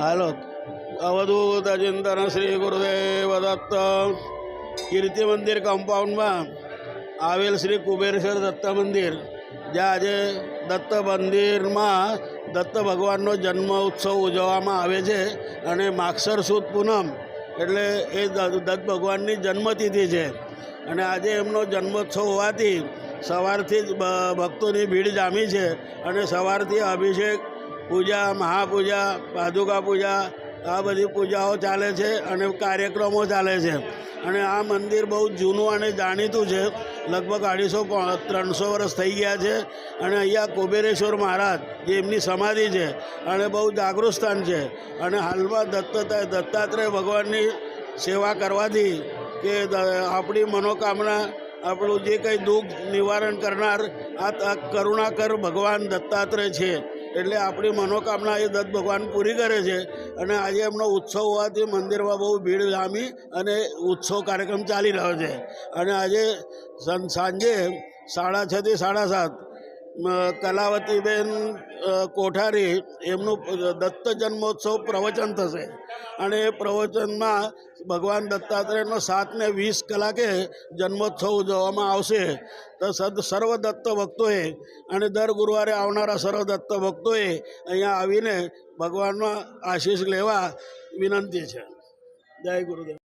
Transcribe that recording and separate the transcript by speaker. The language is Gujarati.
Speaker 1: હાલો. અવધૂત અચિંતન શ્રી ગુરુદેવ દત્ત. કીર્તિ મંદિર કમ્પાઉન્ડમાં આવેલ શ્રી કુબેરેશ્વર દત્ત મંદિર. જ્યાં આજે દત્ત મંદિરમાં દત્ત ભગવાનનો જન્મ ઉત્સવ ઉજવવામાં આવે છે અને માક્ષર સુદ પૂનમ એટલે એ દત્ત ભગવાનની જન્મતિથિ છે. અને આજે એમનો જન્મોત્સવ હોવાથી સવારથી જ ભક્તોની ભીડ જામી છે અને સવારથી અભિષેક, પૂજા, મહાપૂજા, પાદુકા પૂજા, આ બધી પૂજાઓ ચાલે છે અને કાર્યક્રમો ચાલે છે. અને આ મંદિર બહુ જૂનું અને જાણીતું છે. લગભગ અઢીસો ત્રણસો વર્ષ થઈ ગયા છે અને અહીંયા કુબેરેશ્વર મહારાજ, જે એમની સમાધિ છે, અને બહુ જાગૃત સ્થાન છે. અને હાલમાં દત્ત દત્તાત્રેય ભગવાનની સેવા કરવાથી કે આપણી મનોકામના આપણું જે કંઈ દુઃખ નિવારણ કરનાર આ કરુણાકર ભગવાન દત્તાત્રેય છે, એટલે આપણી મનોકામના એ દત્ત ભગવાન પૂરી કરે છે. અને આજે એમનો ઉત્સવ હોવાથી મંદિરમાં બહુ ભીડ જામી અને ઉત્સવ કાર્યક્રમ ચાલી રહ્યો છે. અને આજે સાંજે સાડા છથી સાડા સાત કલાવતીબેન કોઠારી, એમનું દત્ત જન્મોત્સવ પ્રવચન થશે. અને એ પ્રવચનમાં ભગવાન દત્તાત્રેયનો સાત ને વીસ કલાકે જન્મોત્સવ ઉજવવામાં આવશે. તો સદ સર્વ દત્ત ભક્તોએ અને દર ગુરુવારે આવનારા સર્વ દત્ત ભક્તોએ અહીંયા આવીને ભગવાનમાં આશીષ લેવા વિનંતી છે. જય ગુરુદેવ.